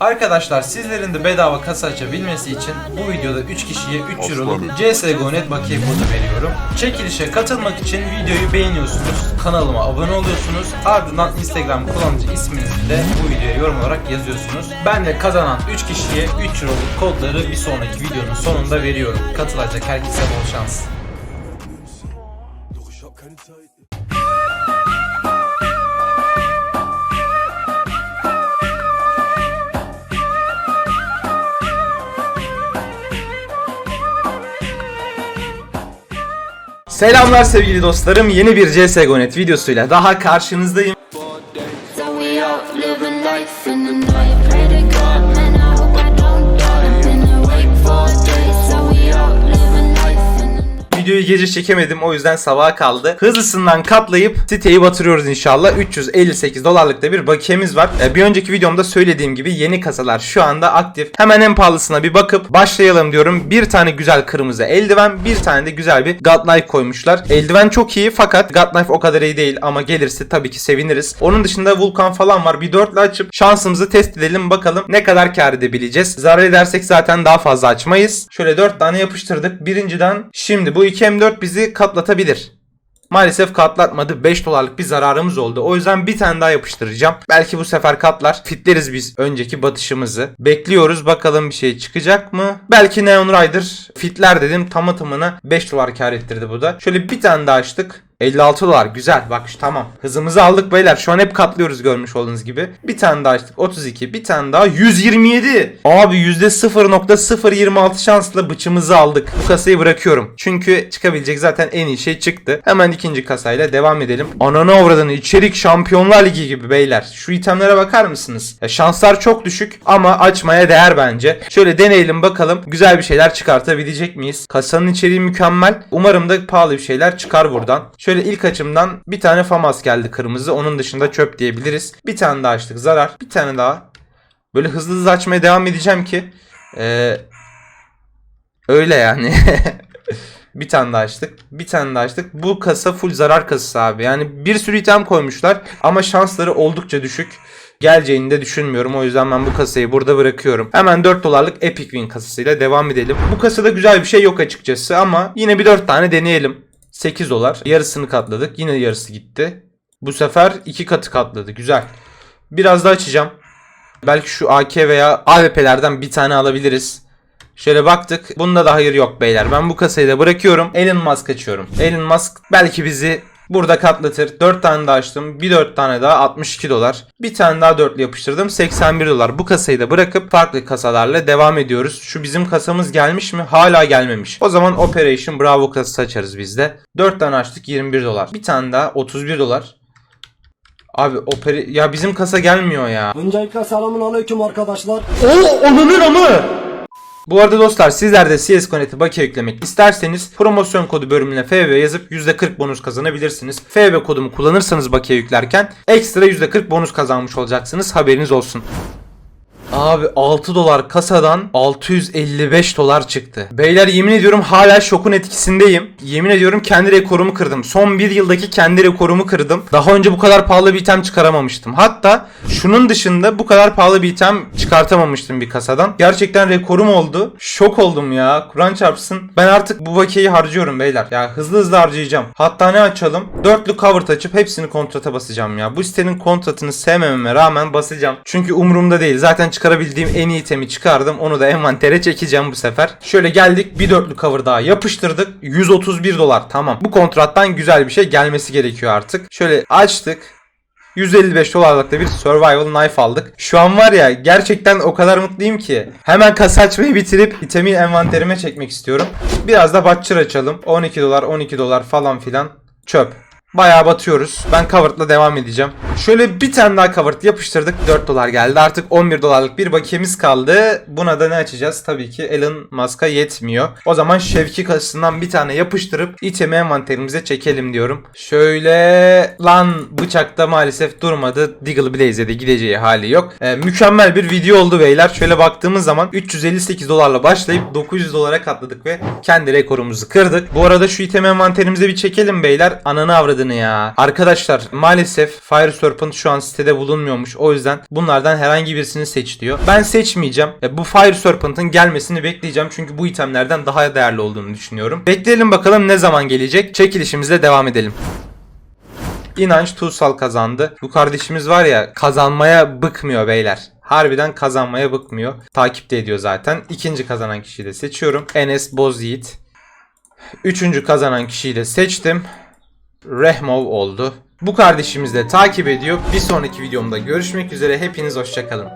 Arkadaşlar sizlerin de bedava kasa açabilmesi için bu videoda 3 kişiye 3 euroluk CSGO.net bakiye kodu veriyorum. Çekilişe katılmak için videoyu beğeniyorsunuz, kanalıma abone oluyorsunuz, ardından Instagram kullanıcı isminizi de bu videoya yorum olarak yazıyorsunuz. Ben de kazanan 3 kişiye 3 euroluk kodları bir sonraki videonun sonunda veriyorum. Katılacak herkese bol şans. Selamlar sevgili dostlarım. Yeni bir CSGO.net videosuyla daha karşınızdayım. Videoyu gece çekemedim o yüzden sabaha kaldı. Hızlısından katlayıp siteyi batırıyoruz inşallah. 358 dolarlık da bir bakiyemiz var. Ee, bir önceki videomda söylediğim gibi yeni kasalar şu anda aktif. Hemen en pahalısına bir bakıp başlayalım diyorum. Bir tane güzel kırmızı eldiven, bir tane de güzel bir Godknife koymuşlar. Eldiven çok iyi fakat Godknife o kadar iyi değil ama gelirse tabii ki seviniriz. Onun dışında Vulkan falan var. Bir dörtlü açıp şansımızı test edelim bakalım ne kadar kar edebileceğiz. Zarar edersek zaten daha fazla açmayız. Şöyle 4 tane yapıştırdık. Birinciden şimdi bu 2M4 bizi katlatabilir. Maalesef katlatmadı. 5 dolarlık bir zararımız oldu. O yüzden bir tane daha yapıştıracağım. Belki bu sefer katlar. Fitleriz biz önceki batışımızı. Bekliyoruz bakalım bir şey çıkacak mı? Belki Neon Rider fitler dedim. Tamı tamına 5 dolar kar ettirdi bu da. Şöyle bir tane daha açtık. 56 dolar güzel bak şu tamam. Hızımızı aldık beyler. Şu an hep katlıyoruz görmüş olduğunuz gibi. Bir tane daha açtık 32. Bir tane daha 127. Abi %0.026 şansla bıçımızı aldık. Bu kasayı bırakıyorum. Çünkü çıkabilecek zaten en iyi şey çıktı. Hemen ikinci kasayla devam edelim. Ananı avradını içerik şampiyonlar ligi gibi beyler. Şu itemlere bakar mısınız? Ya şanslar çok düşük ama açmaya değer bence. Şöyle deneyelim bakalım. Güzel bir şeyler çıkartabilecek miyiz? Kasanın içeriği mükemmel. Umarım da pahalı bir şeyler çıkar buradan. Şöyle ilk açımdan bir tane FAMAS geldi kırmızı. Onun dışında çöp diyebiliriz. Bir tane daha açtık zarar. Bir tane daha. Böyle hızlı hızlı açmaya devam edeceğim ki. Ee, öyle yani. bir tane daha açtık. Bir tane daha açtık. Bu kasa full zarar kasası abi. Yani bir sürü item koymuşlar ama şansları oldukça düşük. Geleceğini de düşünmüyorum. O yüzden ben bu kasayı burada bırakıyorum. Hemen 4 dolarlık Epic Win kasasıyla devam edelim. Bu kasada güzel bir şey yok açıkçası ama yine bir 4 tane deneyelim. 8 dolar. Yarısını katladık. Yine yarısı gitti. Bu sefer 2 katı katladı. Güzel. Biraz daha açacağım. Belki şu AK veya AWP'lerden bir tane alabiliriz. Şöyle baktık. Bunda da hayır yok beyler. Ben bu kasayı da bırakıyorum. Elon Musk açıyorum. Elon Musk belki bizi burada katlatır. 4 tane daha açtım. Bir 4 tane daha 62 dolar. Bir tane daha dörtlü yapıştırdım. 81 dolar. Bu kasayı da bırakıp farklı kasalarla devam ediyoruz. Şu bizim kasamız gelmiş mi? Hala gelmemiş. O zaman Operation Bravo kasası açarız biz de. 4 tane açtık 21 dolar. Bir tane daha 31 dolar. Abi operi ya bizim kasa gelmiyor ya. Öncelikle selamun aleyküm arkadaşlar. Oo ananın amı. Bu arada dostlar sizler de CSGO.net'e bakiye yüklemek isterseniz promosyon kodu bölümüne FB yazıp %40 bonus kazanabilirsiniz. FB kodumu kullanırsanız bakiye yüklerken ekstra %40 bonus kazanmış olacaksınız haberiniz olsun. Abi 6 dolar kasadan 655 dolar çıktı. Beyler yemin ediyorum hala şokun etkisindeyim. Yemin ediyorum kendi rekorumu kırdım. Son bir yıldaki kendi rekorumu kırdım. Daha önce bu kadar pahalı bir item çıkaramamıştım. Hatta şunun dışında bu kadar pahalı bir item çıkartamamıştım bir kasadan. Gerçekten rekorum oldu. Şok oldum ya. Kur'an çarpsın. Ben artık bu bakiyeyi harcıyorum beyler. Ya hızlı hızlı harcayacağım. Hatta ne açalım? Dörtlü cover açıp hepsini kontrata basacağım ya. Bu sitenin kontratını sevmememe rağmen basacağım. Çünkü umurumda değil. Zaten çıkarabildiğim en iyi itemi çıkardım. Onu da envantere çekeceğim bu sefer. Şöyle geldik. Bir dörtlü cover daha yapıştırdık. 131 dolar. Tamam. Bu kontrattan güzel bir şey gelmesi gerekiyor artık. Şöyle açtık. 155 dolarlık da bir survival knife aldık. Şu an var ya gerçekten o kadar mutluyum ki. Hemen kasa açmayı bitirip itemi envanterime çekmek istiyorum. Biraz da batçır açalım. 12 dolar 12 dolar falan filan çöp. Bayağı batıyoruz. Ben covered'la devam edeceğim. Şöyle bir tane daha covered yapıştırdık. 4 dolar geldi. Artık 11 dolarlık bir bakiyemiz kaldı. Buna da ne açacağız? Tabii ki Elon Musk'a yetmiyor. O zaman Şevki kasasından bir tane yapıştırıp itemi envanterimize çekelim diyorum. Şöyle lan bıçakta maalesef durmadı. Deagle Blaze'e de gideceği hali yok. Ee, mükemmel bir video oldu beyler. Şöyle baktığımız zaman 358 dolarla başlayıp 900 dolara katladık ve kendi rekorumuzu kırdık. Bu arada şu item envanterimize bir çekelim beyler. Ananı avradını adını ya. Arkadaşlar maalesef Fire Serpent şu an sitede bulunmuyormuş. O yüzden bunlardan herhangi birisini seç diyor. Ben seçmeyeceğim. Bu Fire Serpent'ın gelmesini bekleyeceğim. Çünkü bu itemlerden daha değerli olduğunu düşünüyorum. Bekleyelim bakalım ne zaman gelecek. Çekilişimize devam edelim. İnanç Tuğsal kazandı. Bu kardeşimiz var ya kazanmaya bıkmıyor beyler. Harbiden kazanmaya bıkmıyor. Takip de ediyor zaten. İkinci kazanan kişiyi de seçiyorum. Enes Bozyiğit. Üçüncü kazanan kişiyi de seçtim. Rehmov oldu. Bu kardeşimiz de takip ediyor. Bir sonraki videomda görüşmek üzere. Hepiniz hoşçakalın.